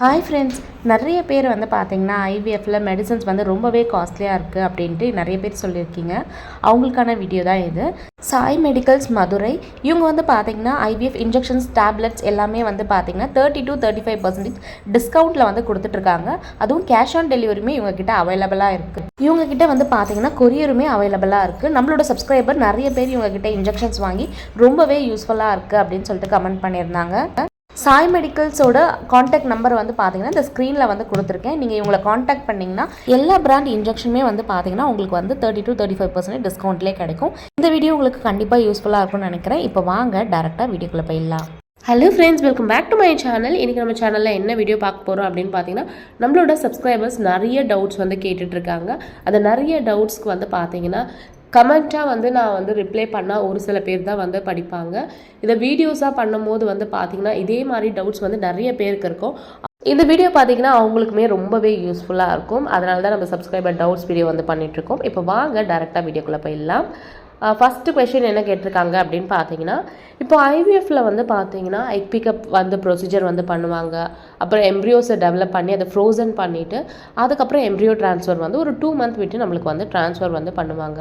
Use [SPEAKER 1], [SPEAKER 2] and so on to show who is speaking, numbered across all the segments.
[SPEAKER 1] Hi friends நிறைய பேர் வந்து பார்த்திங்கன்னா ஐவிஎஃப்பில் மெடிசன்ஸ் வந்து ரொம்பவே காஸ்ட்லியாக இருக்குது அப்படின்ட்டு நிறைய பேர் சொல்லியிருக்கீங்க. அவங்களுக்கான வீடியோ தான் இது. சாய் மெடிக்கல்ஸ் மதுரை இவங்க வந்து பார்த்தீங்கன்னா ஐவிஎஃப் இன்ஜெக்ஷன்ஸ் டேப்லெட்ஸ் எல்லாமே வந்து பார்த்தீங்கன்னா thirty to thirty five percentage டிஸ்கவுண்ட்டில் வந்து கொடுத்துட்ருக்காங்க. அதுவும் கேஷ் ஆன் டெலிவரியுமே இவங்கக்கிட்ட அவைலபிளாக இருக்குது இவங்கக்கிட்ட வந்து பார்த்தீங்கன்னா கொரியருமே அவைலபிளாக இருக்குது நம்மளோட சப்ஸ்கிரைபர் நிறைய பேர் இவங்கக்கிட்ட இன்ஜெக்ஷன்ஸ் வாங்கி ரொம்பவே யூஸ்ஃபுல்லாக இருக்குது அப்படின்னு சொல்லிட்டு கமெண்ட் பண்ணியிருந்தாங்க. சாய் மெடிக்கல்ஸோட காண்டாக்ட் நம்பர் வந்து பார்த்தீங்கன்னா இந்த ஸ்க்ரீனில் வந்து கொடுத்துருக்கேன். நீங்கள் இவங்களை காண்டாக்ட் பண்ணிங்கன்னா எல்லா பிராண்ட் இன்ஜெக்ஷனுமே வந்து பார்த்தீங்கன்னா உங்களுக்கு வந்து thirty to thirty five percent டிஸ்கவுண்ட்லேயே கிடைக்கும். இந்த வீடியோ உங்களுக்கு கண்டிப்பாக யூஸ்ஃபுல்லாக இருக்கும்னு நினைக்கிறேன். இப்போ வாங்க டேரெக்டாக வீடியோக்குள்ளே போயிடலாம்.
[SPEAKER 2] Hello friends welcome back to my channel இன்றைக்கி நம்ம சேனலில் என்ன வீடியோ பார்க்க போகிறோம் அப்படின்னு பார்த்தீங்கன்னா நம்மளோட சப்ஸ்கிரைபர்ஸ் நிறைய டவுட்ஸ் வந்து கேட்டுட்ருக்காங்க அந்த நிறைய டவுட்ஸ்க்கு வந்து பார்த்தீங்கன்னா கமெண்ட்டாக வந்து நான் வந்து ரிப்ளை பண்ணால் ஒரு சில பேர் தான் வந்து படிப்பாங்க. இதை வீடியோஸாக பண்ணும்போது வந்து பார்த்திங்கன்னா இதே மாதிரி டவுட்ஸ் வந்து நிறைய பேருக்கு இருக்கும். இந்த வீடியோ பார்த்தீங்கன்னா அவங்களுக்குமே ரொம்பவே யூஸ்ஃபுல்லாக இருக்கும். அதனால தான் நம்ம சப்ஸ்கிரைபர் டவுட்ஸ் வீடியோ வந்து பண்ணிகிட்ருக்கோம் இப்போ வாங்க டேரெக்டாக வீடியோக்குள்ளே போயிடலாம். ஃபஸ்ட்டு கொஷின் என்ன கேட்டிருக்காங்க அப்படின்னு பார்த்தீங்கன்னா இப்போ ஐவிஎஃப்பில் வந்து பார்த்தீங்கன்னா எக் பிக்கப் வந்து ப்ரொசீஜர் வந்து பண்ணுவாங்க. அப்புறம் எம்ப்ரியோஸை டெவலப் பண்ணி அதை ஃப்ரோசன் பண்ணிவிட்டு அதுக்கப்புறம் எம்ப்ரியோ ட்ரான்ஸ்ஃபர் வந்து ஒரு டூ மந்த் விட்டு நம்மளுக்கு வந்து ட்ரான்ஸ்ஃபர் வந்து பண்ணுவாங்க.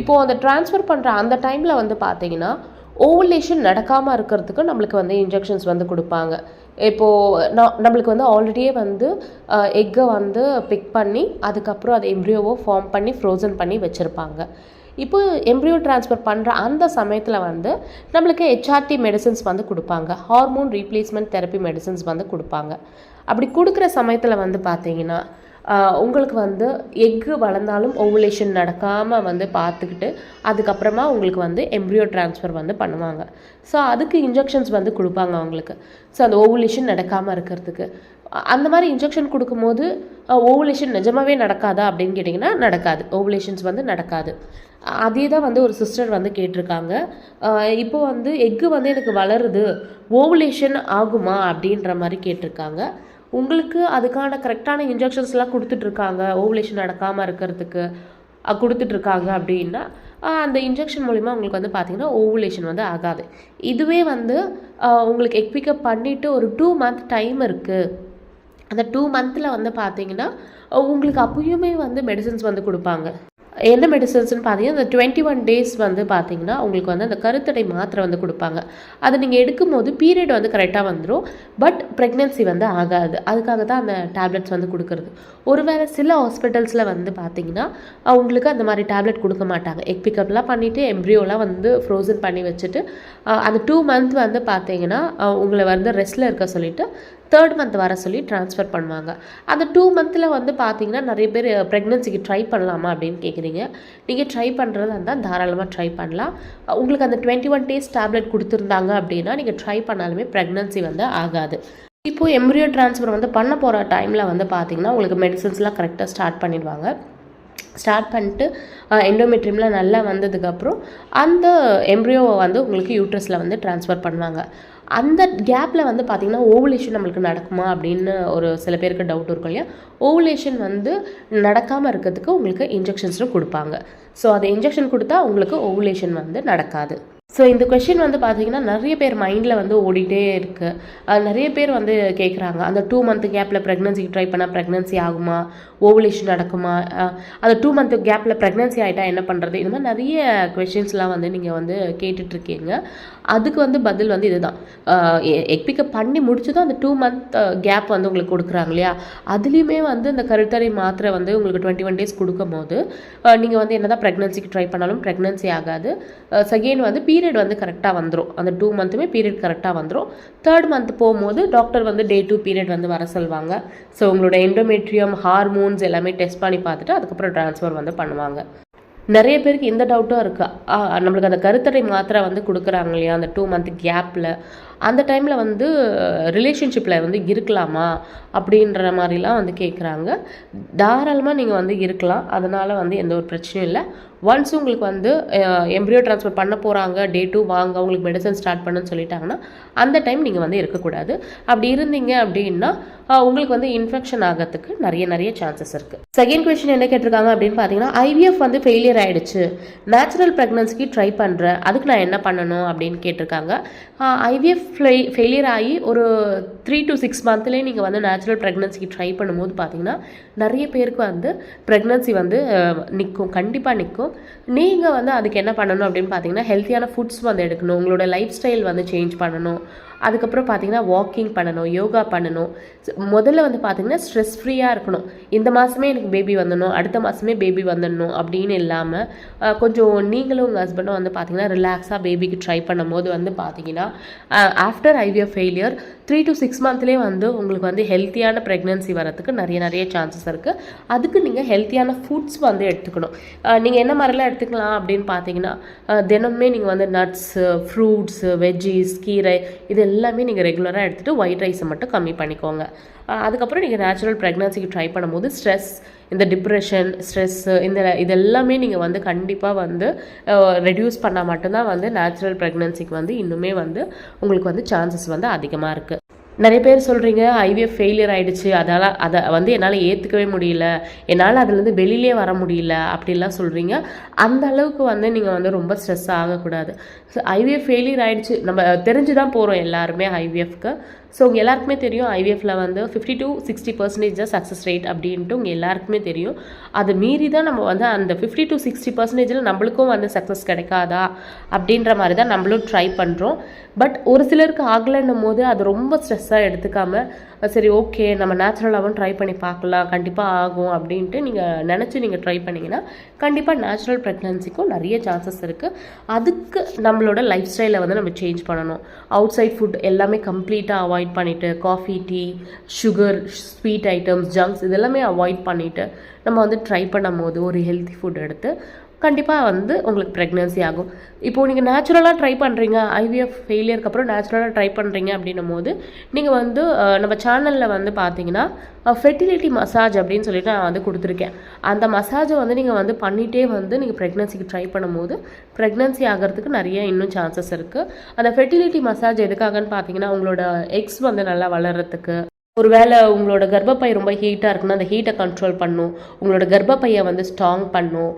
[SPEAKER 2] இப்போது அந்த ட்ரான்ஸ்ஃபர் பண்ணுற அந்த டைமில் வந்து பார்த்தீங்கன்னா ஓவலேஷன் நடக்காமல் இருக்கிறதுக்கு நம்மளுக்கு வந்து இன்ஜெக்ஷன்ஸ் வந்து கொடுப்பாங்க. இப்போது நான் நம்மளுக்கு வந்து ஆல்ரெடியே வந்து எக்கை வந்து பிக் பண்ணி அதுக்கப்புறம் அதை எம்ப்ரியோவோ ஃபார்ம் பண்ணி ஃப்ரோசன் பண்ணி வச்சுருப்பாங்க. இப்போ எம்ப்ரியோ ட்ரான்ஸ்ஃபர் பண்ணுற அந்த சமயத்தில் வந்து நம்மளுக்கு ஹெச்ஆர்டி மெடிசன்ஸ் வந்து கொடுப்பாங்க. ஹார்மோன் ரீப்ளேஸ்மெண்ட் தெரப்பி மெடிசன்ஸ் வந்து கொடுப்பாங்க. அப்படி கொடுக்குற சமயத்தில் வந்து பார்த்தீங்கன்னா உங்களுக்கு வந்து எக்கு வளர்ந்தாலும் ஓவுலேஷன் நடக்காமல் வந்து பார்த்துக்கிட்டு அதுக்கப்புறமா உங்களுக்கு வந்து எம்ப்ரியோ ட்ரான்ஸ்ஃபர் வந்து பண்ணுவாங்க. ஸோ அதுக்கு இன்ஜெக்ஷன்ஸ் வந்து கொடுப்பாங்க அவங்களுக்கு. ஸோ அந்த ஓவுலேஷன் நடக்காமல் இருக்கிறதுக்கு. அந்த மாதிரி இன்ஜெக்ஷன் கொடுக்கும்போது ஓவுலேஷன் நிஜமாவே நடக்காதா அப்படின்னு கேட்டிங்கன்னா நடக்காது. ஓவுலேஷன்ஸ் வந்து நடக்காது. அதே தான் வந்து ஒரு சிஸ்டர் வந்து கேட்டிருக்காங்க. இப்போ வந்து எக்கு வந்து எனக்கு வளருது. ஓவுலேஷன் ஆகுமா அப்படின்ற மாதிரி கேட்டிருக்காங்க. உங்களுக்கு அதுக்கான கரெக்டான இன்ஜெக்ஷன்ஸ்லாம் கொடுத்துட்ருக்காங்க ஓவுலேஷன் நடக்காமல் இருக்கிறதுக்கு கொடுத்துட்ருக்காங்க அப்படின்னா அந்த இன்ஜெக்ஷன் மூலிமா உங்களுக்கு வந்து பார்த்திங்கன்னா ஓவுலேஷன் வந்து ஆகாது. இதுவே வந்து உங்களுக்கு எக் பிக்கப் பண்ணிவிட்டு ஒரு டூ மந்த் டைம் இருக்குது அந்த டூ மந்தில் வந்து பார்த்தீங்கன்னா உங்களுக்கு அப்பயுமே வந்து மெடிசன்ஸ் வந்து கொடுப்பாங்க. என்ன மெடிசன்ஸ்னு பார்த்தீங்கன்னா இந்த டுவெண்ட்டி ஒன் டேஸ் வந்து பார்த்தீங்கன்னா உங்களுக்கு வந்து அந்த கருத்தடை மாத்திரை வந்து கொடுப்பாங்க. அதை நீங்கள் எடுக்கும்போது பீரியட் வந்து கரெக்டாக வந்துடும் பட் ப்ரெக்னென்சி வந்து ஆகாது. அதுக்காக தான் அந்த டேப்லெட்ஸ் வந்து கொடுக்கறது. ஒருவேளை சில ஹாஸ்பிட்டல்ஸில் வந்து பார்த்தீங்கன்னா அவங்களுக்கு அந்த மாதிரி டேப்லெட் கொடுக்க மாட்டாங்க. எக் பிக்கப்லாம் பண்ணிவிட்டு எம்ப்ரியோலாம் வந்து ஃப்ரோசன் பண்ணி வச்சுட்டு அந்த டூ மந்த் வந்து பார்த்தீங்கன்னா உங்களை வந்து ரெஸ்ட்டில் இருக்க சொல்லிவிட்டு தேர்ட் மந்த் வர சொல்லி ட்ரான்ஸ்ஃபர் பண்ணுவாங்க. அந்த டூ மந்தில் வந்து பார்த்தீங்கன்னா நிறைய பேர் ப்ரெக்னென்சிக்கு ட்ரை பண்ணலாமா அப்படின்னு கேட்குறீங்க நீங்கள் ட்ரை பண்ணுறதா இருந்தால் தாராளமாக ட்ரை பண்ணலாம். உங்களுக்கு அந்த டுவெண்ட்டி ஒன் டேஸ் டேப்லெட் கொடுத்துருந்தாங்க அப்படின்னா நீங்கள் ட்ரை பண்ணாலுமே ப்ரெக்னென்சி வந்து ஆகாது. இப்போது எம்ப்ரியோ ட்ரான்ஸ்ஃபர் வந்து பண்ண போகிற டைமில் வந்து பார்த்தீங்கன்னா உங்களுக்கு மெடிசன்ஸ்லாம் கரெக்டாக ஸ்டார்ட் பண்ணிடுவாங்க. ஸ்டார்ட் பண்ணிட்டு எண்டோமெட்ரியம்லாம் நல்லா வந்ததுக்கப்புறம் அந்த எம்ப்ரியோவை வந்து உங்களுக்கு யூட்ரஸில் வந்து ட்ரான்ஸ்ஃபர் பண்ணுவாங்க. அந்த கேப்பில் வந்து பார்த்திங்கன்னா ஓவுலேஷன் நம்மளுக்கு நடக்குமா அப்படின்னு ஒரு சில பேருக்கு டவுட் இருக்கும் இல்லையா? ஓவுலேஷன் வந்து நடக்காமல் இருக்கிறதுக்கு உங்களுக்கு இன்ஜெக்ஷன்ஸும் கொடுப்பாங்க. ஸோ அதை இன்ஜெக்ஷன் கொடுத்தா உங்களுக்கு ஓவுலேஷன் வந்து நடக்காது. ஸோ இந்த கொஷின் வந்து பார்த்தீங்கன்னா நிறைய பேர் மைண்டில் வந்து ஓடிட்டே இருக்குது நிறைய பேர் வந்து கேட்குறாங்க அந்த டூ மந்த் கேப்பில் ப்ரெக்னன்சிக்கு ட்ரை பண்ணால் ப்ரெக்னன்சி ஆகுமா? ஓவுலேஷன் நடக்குமா? அந்த டூ மந்த்து கேப்பில் ப்ரெக்னன்சி ஆகிட்டா என்ன பண்ணுறது இந்த மாதிரி நிறைய கொஷின்ஸ்லாம் வந்து நீங்கள் வந்து கேட்டுட்ருக்கீங்க அதுக்கு வந்து பதில் வந்து இதுதான். எக் பிக்கப் பண்ணி முடிச்சதும் அந்த டூ மந்த் கேப் வந்து உங்களுக்கு கொடுக்குறாங்க இல்லையா? அதுலேயுமே வந்து இந்த கருத்தரை மாத்திரை வந்து உங்களுக்கு டுவெண்ட்டி ஒன் டேஸ் கொடுக்கும்போது நீங்கள் வந்து என்ன தான் ப்ரெக்னன்சிக்கு ட்ரை பண்ணாலும் ப்ரெக்னன்சி ஆகாது. செகண்ட் வந்து பீரியட் வந்து கரெக்டாக வந்துடும் அந்த டூ மந்த்துமே பீரியட் கரெக்டாக வந்துடும் தேர்ட் மந்த் போகும்போது டாக்டர் வந்து டே டூ பீரியட் வந்து வர சொல்லுவாங்க ஸோ உங்களோட எண்டோமெட்ரியம் ஹார்மோன்ஸ் எல்லாமே டெஸ்ட் பண்ணி பார்த்துட்டு அதுக்கப்புறம் ட்ரான்ஸ்ஃபர் வந்து பண்ணுவாங்க. நிறைய பேருக்கு இந்த டவுட்டும் இருக்குது ஆ, நம்மளுக்கு அந்த கருத்தடை மாத்திரை வந்து கொடுக்குறாங்க இல்லையா? அந்த டூ மந்த் கேப்பில் அந்த டைமில் வந்து ரிலேஷன்ஷிப்பில் வந்து இருக்கலாமா? அப்படின்ற மாதிரிலாம் வந்து கேட்குறாங்க தாராளமாக நீங்கள் வந்து இருக்கலாம். அதனால் வந்து எந்த ஒரு பிரச்சனையும் இல்லை. ஒன்ஸ் உங்களுக்கு வந்து எம்ப்ரியோ ட்ரான்ஸ்ஃபர் பண்ண போகிறாங்க டே டூ வாங்க உங்களுக்கு மெடிசன் ஸ்டார்ட் பண்ணுன்னு சொல்லிட்டாங்கன்னா அந்த டைம் நீங்கள் வந்து இருக்கக்கூடாது. அப்படி இருந்தீங்க அப்படின்னா உங்களுக்கு வந்து இன்ஃபெக்ஷன் ஆகிறதுக்கு நிறைய நிறைய சான்சஸ் இருக்குது செகண்ட் கொஸ்டின் என்ன கேட்டிருக்காங்க அப்படின்னு பார்த்தீங்கன்னா ஐவிஎஃப் வந்து ஃபெயிலியர் ஆகிடுச்சு நேச்சுரல் ப்ரெக்னன்சிக்கு ட்ரை பண்ணுறேன் அதுக்கு நான் என்ன பண்ணணும் அப்படின்னு கேட்டிருக்காங்க. ஐவிஎஃப் ஃபெயிலியர் ஆகி ஒரு த்ரீ டு சிக்ஸ் மந்த்லேயே நீங்கள் வந்து நேச்சுரல் ப்ரெக்னன்சிக்கு ட்ரை பண்ணும்போது பார்த்தீங்கன்னா நிறைய பேருக்கு வந்து ப்ரெக்னன்சி வந்து நிற்கும் கண்டிப்பாக நிற்கும் நீங்கள் வந்து அதுக்கு என்ன பண்ணணும் அப்படின்னு பார்த்தீங்கன்னா ஹெல்த்தியான ஃபுட்ஸ் வந்து எடுக்கணும். உங்களோட லைஃப் ஸ்டைல் வந்து சேஞ்ச் பண்ணணும். அதுக்கப்புறம் பார்த்தீங்கன்னா வாக்கிங் பண்ணணும் யோகா பண்ணணும். முதல்ல வந்து பார்த்தீங்கன்னா ஸ்ட்ரெஸ் ஃப்ரீயாக இருக்கணும். இந்த மாதமே எனக்கு பேபி வந்துடணும் அடுத்த மாதமே பேபி வந்துடணும் அப்படின்னு இல்லாமல் கொஞ்சம் நீங்களும் உங்கள் ஹஸ்பண்டும் வந்து பார்த்தீங்கன்னா ரிலாக்ஸாக பேபிக்கு ட்ரை பண்ணும்போது வந்து பார்த்தீங்கன்னா after IVF failure three to six மந்த்லேயே வந்து உங்களுக்கு வந்து ஹெல்த்தியான ப்ரெக்னன்சி வரதுக்கு நிறைய நிறைய சான்சஸ் இருக்குது அதுக்கு நீங்கள் ஹெல்த்தியான ஃபுட்ஸ் வந்து எடுத்துக்கணும். நீங்கள் என்ன மாதிரிலாம் எடுத்துக்கலாம் அப்படின்னு பார்த்தீங்கன்னா தினமுமே நீங்கள் வந்து நட்ஸு ஃப்ரூட்ஸு வெஜ்ஜீஸ் கீரை இது எல்லாமே நீங்கள் ரெகுலராக எடுத்துகிட்டு ஒயிட் ரைஸை மட்டும் கம்மி பண்ணிக்கோங்க. அதுக்கப்புறம் நீங்கள் நேச்சுரல் ப்ரெக்னன்சிக்கு ட்ரை பண்ணும்போது ஸ்ட்ரெஸ் இந்த டிப்ரெஷன் ஸ்ட்ரெஸ்ஸு இந்த இது எல்லாமே நீங்கள் வந்து கண்டிப்பாக வந்து ரெடியூஸ் பண்ணால் மட்டும்தான் வந்து நேச்சுரல் ப்ரெக்னன்சிக்கு வந்து இன்னுமே வந்து உங்களுக்கு வந்து சான்சஸ் வந்து அதிகமாக இருக்குது நிறைய பேர் சொல்கிறீங்க ஐவிஎஃப் ஃபெயிலியர் ஆகிடுச்சு அதால் அதை வந்து என்னால் ஏற்றுக்கவே முடியல என்னால் அதுலேருந்து வெளியிலே வர முடியல அப்படிலாம் சொல்கிறீங்க அந்த அளவுக்கு வந்து நீங்கள் வந்து ரொம்ப ஸ்ட்ரெஸ் ஆகக்கூடாது. ஸோ ஐவிஎஃப் ஃபெயிலியர் ஆகிடுச்சு நம்ம தெரிஞ்சு தான் போகிறோம் எல்லாருமே ஐவிஎஃப்க்கு ஸோ உங்கள் எல்லாருக்குமே தெரியும் ஐவிஎஃப்ல வந்து ஃபிஃப்டி டு சிக்ஸ்டி பர்சன்டேஜ் தான் சக்ஸஸ் ரேட் அப்படின்ட்டு உங்கள் எல்லாருக்குமே தெரியும். அது மீறி தான் நம்ம வந்து அந்த ஃபிஃப்டி டு சிக்ஸ்டி பர்சன்டேஜில் நம்மளுக்கும் வந்து சக்ஸஸ் கிடைக்காதா அப்படின்ற மாதிரி தான் நம்மளும் ட்ரை பண்ணுறோம் பட் ஒரு சிலருக்கு ஆகலைன்னும் போது அது ரொம்ப ஸ்ட்ரெஸ்ஸாக எடுத்துக்காமல் சரி ஓகே நம்ம நேச்சுரலாகவும் ட்ரை பண்ணி பார்க்கலாம். கண்டிப்பாக ஆகும் அப்படின்ட்டு நீங்கள் நினச்சி நீங்கள் ட்ரை பண்ணிங்கன்னா கண்டிப்பாக நேச்சுரல் ப்ரெக்னன்சிக்கும் நிறைய சான்சஸ் இருக்குது அதுக்கு நம்மளோட லைஃப் ஸ்டைலை வந்து நம்ம சேஞ்ச் பண்ணணும். அவுட் சைட் ஃபுட் எல்லாமே கம்ப்ளீட்டாக அவாய்ட் பண்ணிவிட்டு coffee tea sugar sweet items junks இதெல்லாமே அவாய்ட் பண்ணிவிட்டு நம்ம வந்து ட்ரை பண்ணும் போது ஒரு ஹெல்த்தி ஃபுட் எடுத்து கண்டிப்பாக வந்து உங்களுக்கு ப்ரெக்னன்சி ஆகும். இப்போது நீங்கள் நேச்சுரலாக ட்ரை பண்ணுறீங்க ஐவிஎஃப் ஃபெயிலியருக்கு அப்புறம் நேச்சுரலாக ட்ரை பண்ணுறீங்க அப்படின்னும் போது நீங்கள் வந்து நம்ம சேனலில் வந்து பார்த்தீங்கன்னா ஃபெர்டிலிட்டி மசாஜ் அப்படின்னு சொல்லிட்டு நான் வந்து கொடுத்துருக்கேன். அந்த மசாஜை வந்து நீங்கள் வந்து பண்ணிகிட்டே வந்து நீங்கள் ப்ரெக்னன்சிக்கு ட்ரை பண்ணும்போது ப்ரெக்னன்சி ஆகிறதுக்கு நிறைய இன்னும் சான்சஸ் இருக்குது அந்த ஃபெர்டிலிட்டி மசாஜ் எதுக்காகன்னு பார்த்தீங்கன்னா உங்களோட எக்ஸ் வந்து நல்லா வளர்கிறதுக்கு ஒருவேளை உங்களோட கர்ப்பப்பை ரொம்ப ஹீட்டாக இருக்குன்னா அந்த ஹீட்டை கண்ட்ரோல் பண்ணும். உங்களோட கர்ப்பப்பையை வந்து ஸ்ட்ராங் பண்ணும்.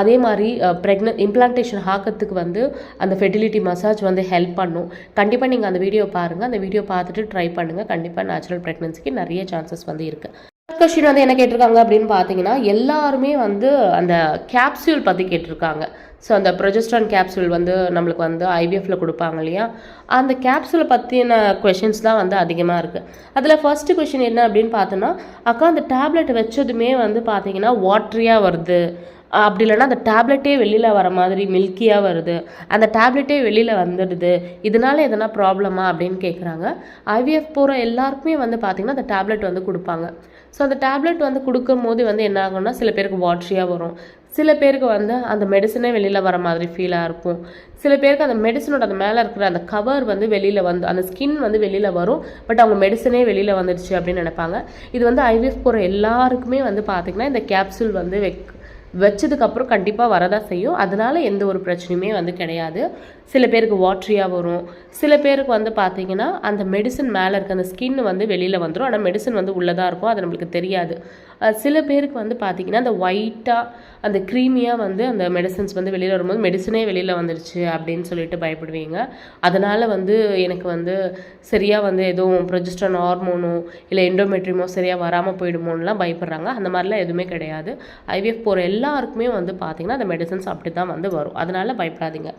[SPEAKER 2] அதே மாதிரி ப்ரெக்னென்ட் இம்ப்ளான்டேஷன் ஆக்கிறதுக்கு வந்து அந்த ஃபெர்டிலிட்டி மசாஜ் வந்து ஹெல்ப் பண்ணும். கண்டிப்பாக நீங்கள் அந்த வீடியோ பாருங்கள் அந்த வீடியோ பார்த்துட்டு ட்ரை பண்ணுங்கள் கண்டிப்பாக நேச்சுரல் ப்ரெக்னன்சிக்கு நிறைய சான்சஸ் வந்து இருக்குது கொஸ்டின் வந்து என்ன கேட்டிருக்காங்க அப்படின்னு பார்த்தீங்கன்னா எல்லாருமே வந்து அந்த கேப்சியூல் பற்றி கேட்டிருக்காங்க. ஸோ அந்த ப்ரொஜெஸ்ட்ரான் கேப்சூல் வந்து நம்மளுக்கு வந்து ஐவிஎஃப்ல கொடுப்பாங்க இல்லையா? அந்த கேப்சூலை பற்றின கொஷின்ஸ் தான் வந்து அதிகமாக இருக்குது அதில் ஃபர்ஸ்ட் கொஷின் என்ன அப்படின்னு பார்த்தோன்னா அக்கா அந்த டேப்லெட் வச்சதுமே வந்து பார்த்தீங்கன்னா வாட்ரியாக வருது. அப்படி இல்லைன்னா அந்த டேப்லெட்டே வெளியில் வர மாதிரி மில்கியாக வருது. அந்த டேப்லெட்டே வெளியில் வந்துடுது. இதனால எதனா ப்ராப்ளமா அப்படின்னு கேட்குறாங்க ஐவிஎஃப் போகிற எல்லாருக்குமே வந்து பார்த்திங்கன்னா அந்த டேப்லெட் வந்து கொடுப்பாங்க. ஸோ அந்த டேப்லெட் வந்து கொடுக்கும் போது வந்து என்ன ஆகும்னா சில பேருக்கு வாட்ரியாக வரும். சில பேருக்கு வந்து அந்த மெடிசனே வெளியில் வர மாதிரி ஃபீலாக இருக்கும். சில பேருக்கு அந்த மெடிசனோட அந்த மேலே இருக்கிற அந்த கவர் வந்து வெளியில் வந்து அந்த ஸ்கின் வந்து வெளியில் வரும். பட் அவங்க மெடிசனே வெளியில் வந்துடுச்சு அப்படின்னு நினைப்பாங்க. இது வந்து ஐவிஎஃப் போகிற எல்லாருக்குமே வந்து பார்த்திங்கன்னா இந்த கேப்சூல் வந்து வெக் வச்சதுக்கப்புறம் கண்டிப்பாக வரதான் செய்யும். அதனால் எந்த ஒரு பிரச்சனையுமே வந்து கிடையாது. சில பேருக்கு வாட்ரியாக வரும். சில பேருக்கு வந்து பார்த்திங்கன்னா அந்த மெடிசன் மேலே இருக்க அந்த ஸ்கின் வந்து வெளியில் வந்துடும் ஆனால் மெடிசன் வந்து உள்ளதாக இருக்கும். அது நம்மளுக்கு தெரியாது. சில பேருக்கு வந்து பார்த்தீங்கன்னா அந்த ஒயிட்டாக அந்த க்ரீமியாக வந்து அந்த மெடிசன்ஸ் வந்து வெளியில் வரும்போது மெடிசனே வெளியில் வந்துருச்சு அப்படின்னு சொல்லிட்டு பயப்படுவீங்க. அதனால் வந்து எனக்கு வந்து சரியாக வந்து எதுவும் ப்ரொஜெஸ்ட்ரான் ஹார்மோனோ இல்லை எண்டோமெட்ரிமோ சரியாக வராமல் போயிடுமோன்னுலாம் பயப்படுறாங்க. அந்த மாதிரிலாம் எதுவுமே கிடையாது. ஐவிஎஃப் போகிற எல்லாருக்குமே வந்து பார்த்திங்கன்னா அந்த மெடிசன்ஸ் அப்படி தான் வந்து வரும். அதனால் பயப்படாதீங்க.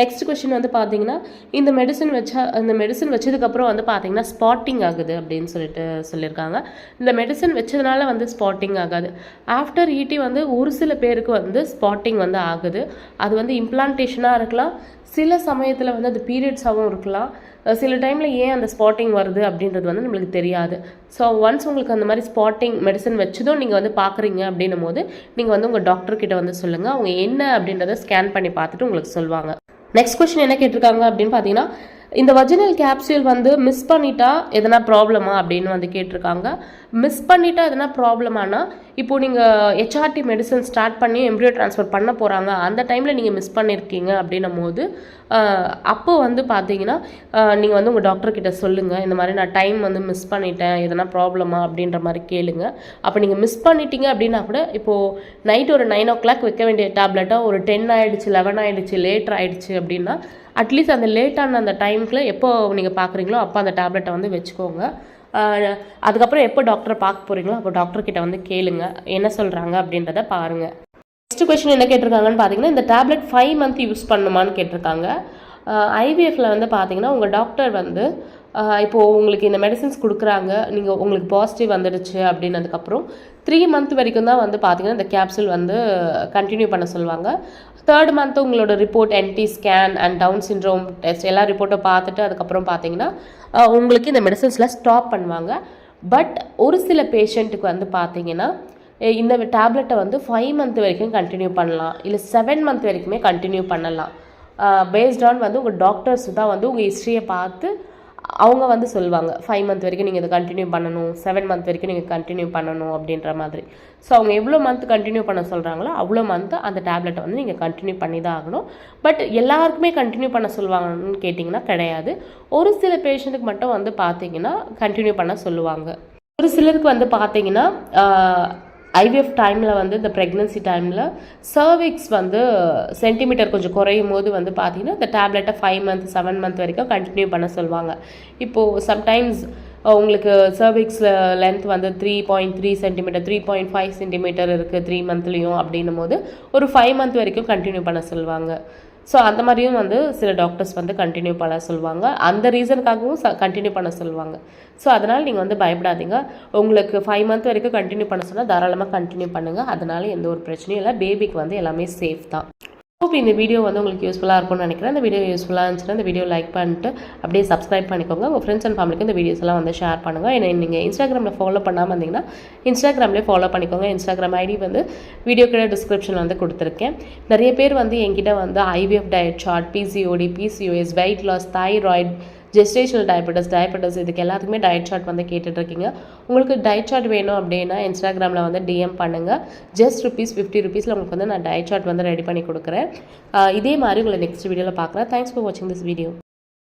[SPEAKER 2] நெக்ஸ்ட் கொஷின் வந்து பார்த்தீங்கன்னா இந்த மெடிசன் வச்சா இந்த மெடிசன் வச்சதுக்கப்புறம் வந்து பார்த்தீங்கன்னா ஸ்பாட்டிங் ஆகுது அப்படின்னு சொல்லிட்டு சொல்லியிருக்காங்க. இந்த மெடிசன் வச்சதுனால வந்து ஸ்பாட்டிங் ஆகாது. ஆஃப்டர் ஈட்டி வந்து ஒரு சில பேருக்கு வந்து ஸ்பாட்டிங் வந்து ஆகுது. அது வந்து இம்ப்ளான்டேஷனாக இருக்கலாம். சில சமயத்தில் வந்து அது பீரியட்ஸாகவும் இருக்கலாம். சில டைமில் ஏன் அந்த ஸ்பாட்டிங் வருது அப்படின்றது வந்து நம்மளுக்கு தெரியாது. ஸோ ஒன்ஸ் உங்களுக்கு அந்த மாதிரி ஸ்பாட்டிங் மெடிசன் வச்சதும் நீங்கள் வந்து பார்க்குறீங்க அப்படின்னும் போது நீங்கள் வந்து உங்கள் டாக்டர்கிட்ட வந்து சொல்லுங்கள் அவங்க என்ன அப்படின்றத ஸ்கேன் பண்ணி பார்த்துட்டு உங்களுக்கு சொல்லுவாங்க நெக்ஸ்ட் கொஸ்டின் என்ன கேட்டிருக்காங்க அப்படின்னு பார்த்தீங்கன்னா இந்த வஜினல் கேப்சூல் வந்து மிஸ் பண்ணிட்டா எதனா ப்ராப்ளமா அப்படின்னு வந்து கேட்டிருக்காங்க. மிஸ் பண்ணிட்டா எதனா ப்ராப்ளமானா இப்போ நீங்கள் ஹெச்ஆர்டி மெடிசன் ஸ்டார்ட் பண்ணி எம்ப்ரியோ ட்ரான்ஸ்ஃபர் பண்ண போகிறாங்க அந்த டைமில் நீங்கள் மிஸ் பண்ணியிருக்கீங்க அப்படின்னும் போது அப்போ வந்து பார்த்தீங்கன்னா நீங்கள் வந்து உங்கள் டாக்டர்கிட்ட சொல்லுங்கள் இந்த மாதிரி நான் டைம் வந்து மிஸ் பண்ணிட்டேன். எதனா ப்ராப்ளமா அப்படின்ற மாதிரி கேளுங்க. அப்போ நீங்கள் மிஸ் பண்ணிட்டீங்க அப்படின்னா கூட இப்போது நைட் ஒரு நைன் ஓ கிளாக் வைக்க வேண்டிய டேப்லெட்டாக ஒரு டென் ஆகிடுச்சு லெவன் ஆகிடுச்சு லேட் ஆகிடுச்சு அப்படின்னா அட்லீஸ்ட் அந்த லேட்டான அந்த டைம் டைம்க்குள்ள எப்போ நீங்கள் பார்க்குறீங்களோ அப்போ அந்த டேப்லெட்டை வந்து வச்சுக்கோங்க. அதுக்கப்புறம் எப்போ டாக்டரை பார்க்க போகிறீங்களோ அப்போ டாக்டர்கிட்ட வந்து கேளுங்க. என்ன சொல்கிறாங்க அப்படின்றத பாருங்கள் நெக்ஸ்ட் கொஸ்டின் என்ன கேட்டிருக்காங்கன்னு பார்த்தீங்கன்னா இந்த டேப்லெட் ஃபைவ் மந்த் யூஸ் பண்ணுமான்னு கேட்டிருக்காங்க. ஐவிஎஃப்ல வந்து பார்த்தீங்கன்னா உங்கள் டாக்டர் வந்து இப்போது உங்களுக்கு இந்த மெடிசின்ஸ் கொடுக்குறாங்க. நீங்கள் உங்களுக்கு பாசிட்டிவ் வந்துடுச்சு அப்படின்னதுக்கப்புறம் த்ரீ மந்த் வரைக்கும் தான் வந்து பார்த்தீங்கன்னா இந்த கேப்சூல் வந்து கண்டினியூ பண்ண சொல்லுவாங்க. தேர்ட் மந்த் உங்களோட report NT scan and down syndrome test எல்லா ரிப்போர்ட்டும் பார்த்துட்டு அதுக்கப்புறம் பார்த்தீங்கன்னா உங்களுக்கு இந்த மெடிசன்ஸ்லாம் ஸ்டாப் பண்ணுவாங்க. பட் ஒரு சில பேஷண்ட்டுக்கு வந்து பார்த்தீங்கன்னா இந்த டேப்லெட்டை வந்து ஃபைவ் மந்த் வரைக்கும் கண்டினியூ பண்ணலாம். இல்லை செவன் மந்த் வரைக்குமே கண்டினியூ பண்ணலாம். பேஸ்ட் ஆன் வந்து உங்கள் டாக்டர்ஸ் தான் வந்து உங்கள் ஹிஸ்ட்ரியை பார்த்து அவங்க வந்து சொல்லுவாங்க ஃபைவ் மந்த் வரைக்கும் நீங்கள் இதை கண்டினியூ பண்ணணும் செவன் மந்த் வரைக்கும் நீங்கள் கண்டினியூ பண்ணணும் அப்படின்ற மாதிரி. ஸோ அவங்க எவ்வளோ மந்த் கண்டினியூ பண்ண சொல்கிறாங்களோ அவ்வளோ மந்த் அந்த டேப்லெட்டை வந்து நீங்கள் கண்டினியூ பண்ணி தான் ஆகணும். பட் எல்லாருக்குமே கண்டினியூ பண்ண சொல்லுவாங்கன்னு கேட்டிங்கன்னா கிடையாது. ஒரு சில பேஷண்ட்டுக்கு மட்டும் வந்து பார்த்தீங்கன்னா கண்டினியூ பண்ண சொல்லுவாங்க. ஒரு சிலருக்கு வந்து பார்த்தீங்கன்னா ஐவிஎஃப் டைமில் வந்து இந்த ப்ரெக்னன்சி டைமில் சர்விக்ஸ் வந்து சென்டிமீட்டர் கொஞ்சம் குறையும் போது வந்து பார்த்தீங்கன்னா இந்த டேப்லெட்டை ஃபைவ் மந்த் செவன் மந்த் வரைக்கும் கண்டினியூ பண்ண சொல்லுவாங்க. இப்போது சம்டைம்ஸ் உங்களுக்கு சர்விக்ஸில் லென்த் வந்து three point three centimeter three point five centimeter இருக்குது த்ரீ மந்த்லேயும் அப்படின்னும் போது ஒரு ஃபைவ் மந்த் வரைக்கும் கண்டினியூ பண்ண சொல்லுவாங்க. ஸோ அந்த மாதிரியும் வந்து சில டாக்டர்ஸ் வந்து கண்டினியூ பண்ண சொல்லுவாங்க. அந்த ரீசனுக்காகவும் கண்டினியூ பண்ண சொல்லுவாங்க. ஸோ அதனால் நீங்கள் வந்து பயப்படாதீங்க. உங்களுக்கு ஃபைவ் மந்த் வரைக்கும் கண்டினியூ பண்ண சொன்னால் தாராளமாக கண்டினியூ பண்ணுங்கள் அதனால் எந்த ஒரு பிரச்சனையும் இல்லை. பேபிக்கு வந்து எல்லாமே சேஃப் தான். ஹோப் இந்த வீடியோ வந்து உங்களுக்கு யூஸ்ஃபுல்லாக இருக்கும்னு நினைக்கிறேன். இந்த வீடியோ யூஸ்ஃபுல்லாக இருந்துச்சுன்னா இந்த வீடியோ லைக் பண்ணிட்டு அப்படியே சப்ஸ்கிரைப் பண்ணிக்கோங்க. உங்கள் ஃப்ரெண்ட்ஸ் அண்ட் ஃபேமிலிக்கு இந்த வீடியோஸ் எல்லாம் வந்து ஷேர் பண்ணுங்கள் என்ன நீங்கள் இன்ஸ்டாகிராமில் ஃபாலோ பண்ணாமல் இருந்தீங்கன்னா இன்ஸ்டாகிராம்லேயே ஃபாலோ பண்ணிக்கோங்க. இன்ஸ்டாகிராம் ஐடி வந்து வீடியோ கிட்ட டிஸ்கிரிப்ஷன் வந்து கொடுத்துருக்கேன். நிறைய பேர் வந்து என்கிட்ட வந்து IVF diet chart PCOD PCOS weight loss thyroid gestational diabetes diabetes இதுக்கு எல்லாத்துக்குமே டயட் சார்ட் வந்து கேட்டுட்ருக்கீங்க. உங்களுக்கு டயட் சார்ட் வேணும் அப்படின்னா இன்ஸ்டாகிராமில் வந்து டிஎம் பண்ணுங்கள் ஜஸ்ட் ருபீஸ் ஃபிஃப்டி ருபீஸில் உங்களுக்கு வந்து நான் டயட் சார்ட் வந்து ரெடி பண்ணி கொடுக்குறேன். இதே மாதிரி உங்களை நெக்ஸ்ட் வீடியோவில் பார்க்குறேன். தேங்க்ஸ் ஃபார் வாட்சிங் திஸ் வீடியோ